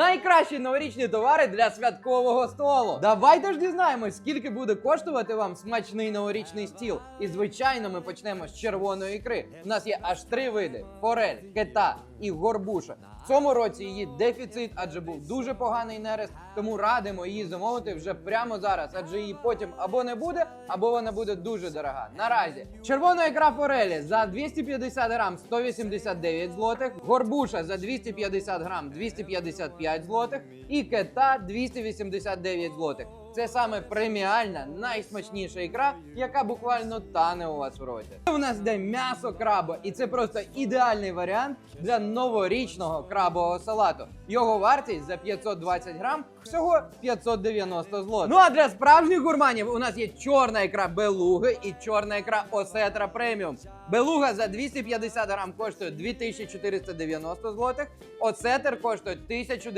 Найкращі новорічні товари для святкового столу. Давайте ж дізнаємось, скільки буде коштувати вам смачний новорічний стіл. І звичайно, ми почнемо з червоної ікри. У нас є аж три види: форель, кета і горбуша. В цьому році її дефіцит, адже був дуже поганий нерест. Тому радимо її замовити вже прямо зараз, адже її потім або не буде, або вона буде дуже дорога. Наразі червона ікра форелі за 250 грам 189 злотих, горбуша за 250 грам 255 злотих і кета 289 злотих. Це саме преміальна, найсмачніша ікра, яка буквально тане у вас в роті. У нас йде м'ясо краба, і це просто ідеальний варіант для новорічного крабового салату. Його вартість за 520 грам всього 590 злотих. Ну а для справжніх гурманів у нас є чорна ікра белуги і чорна ікра осетра преміум. Белуга за 250 грам коштує 2490 злотих, осетр коштує 1900